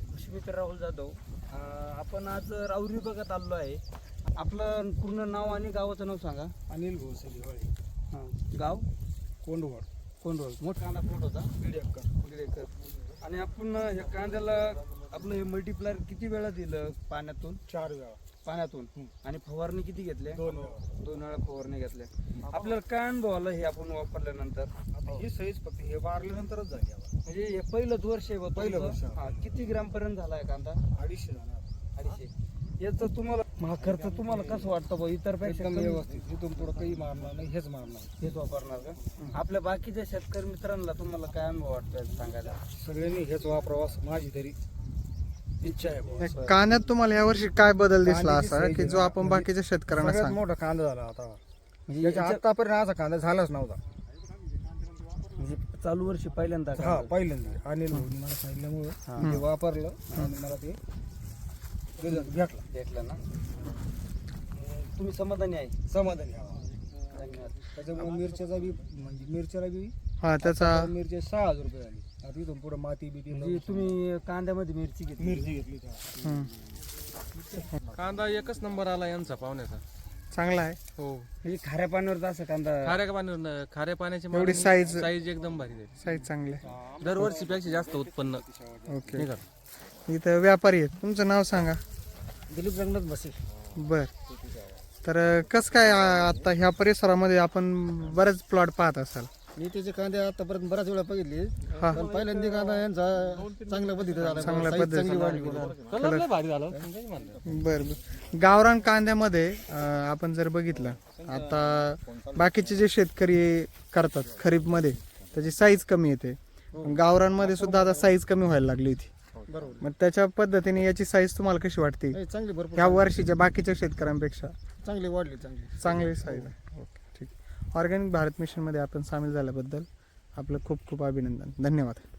पुष्पिकर राहुल जाधव. आपण आज राऊरी विभागात आलेलो आहे. आपलं पूर्ण नाव आणि गावाचं नाव सांगा. अनिल घोसले होळे. हां गाव? कोंडवड. कोंडवळ मोठा कांदा प्लॉट होता. दीड एकर. दीड एकर. आणि आपण ह्या कांद्याला आपलं हे मल्टीप्लायर किती वेळा दिलं पाण्यातून? चार वेळा. पाण्यातून. आणि फवारणी किती घेतल्या दोन वेळा. दोन वेळा फवारणी घेतल्या आपल्याला काय अनुभव आला हे आपण वापरल्यानंतर? आता ही सहीच फक्त हे वारल्यानंतरच झाली म्हणजे हे पहिलंच वर्ष आहे बा पहिलं. वर्ष. हा किती ग्राम पर्यंत झालाय कांदा? अडीचशे जाणार अडीचशे. याचं तुम्हाला महा खर्च तुम्हाला कसं वाटतं बा? इतरपेक्षा एकदम कमी व्यवस्थित. इथून पुढं काही मारणार नाही हेच मारणार हेच वापरणार का? आपल्या बाकीच्या शेतकरी मित्रांना तुम्हाला काय अनुभव वाटतोय सांगायला? सगळ्यांनी हेच वापरावं माझी तरी इच्छा आहे बुवा. कांद्यात तुम्हाला यावर्षी काय बदल दिसला कांद्याची असा? की जो ना, आपण म्हणजे बाकीच्या शेतकऱ्यांना सगळ्यात सांग. मोठा कांदा झाला आता. म्हणजे याच्या याच्या- आतापर्यंत असा कांदा झालाच नव्हता. म्हणजे चालू वर्षी पहिल्यांदा हा. पहिल्यांदा. अनिल भाऊनी मला सांगितल्यामुळं ते वापरलं आणि मला ते result भेटला. भेटलं ना? तुम्ही समाधानी आहे? समाधानी आहे. धन्यवाद. त्याच्यामुळे मिरच्याचा बी म्हणजे मिरच्याला बी हा त्याचा मिरची सहा हजार रुपये झाली. आता इथून पुढे माती बिती म्हणजे तुम्ही कांद्यामध्ये मिरची घेतली. मिरची घेतली. हम्म. कांदा एकच नंबर आला यांचा पाहुण्याचा. चांगला आहे. हो. म्हणजे खाऱ्या पाण्यावर असं कांदा खाऱ्या पाण्यावर खाऱ्या पाण्याची एवढी size- साईज एकदम भारी आहे. साईज चांगली आहे. दरवर्षी पेक्षा जास्त उत्पन्न. ओके. निघाल इथं व्यापारी आहेत. तुमचं नाव सांगा. दिलीप रंगनाथ बसे. बर. तर कसं काय आ- आता ह्या परिसरामध्ये आपण बरेच प्लॉट पाहत असाल? मी त्याचे कांदे आतापर्यंत बऱ्याच वेळा बघितले. हा. पण पहिल्यांदा कांदा यांचा चांगल्या पद्धतीने झाला. चांगल्या Size चांगली पद्धतीने वाढली. म्हणून. कलर लय भारी झालं. काही म्हणलं. बर बर. गावरान कांद्यामध्ये अं, आपण जर बघितलं आता बाकीचे जे शेतकरी करतात खरीपमध्ये त्याची साईज कमी येते. गावरानमध्ये सुद्धा आता साईज कमी व्हायला लागली होती. बरोबर. मग त्याच्या पद्धतीने याची साईज तुम्हाला कशी वाटते? नाही, चांगली भरपूर ह्या वर्षीच्या बाकीच्या शेतकऱ्यांपेक्षा. चांगली वाढली चांगली. चांगली साईज आहे. ओके ऑर्गॅनिक भारत मिशनमध्ये आपण सामील झाल्याबद्दल आपलं खूप खूप अभिनंदन. धन्यवाद.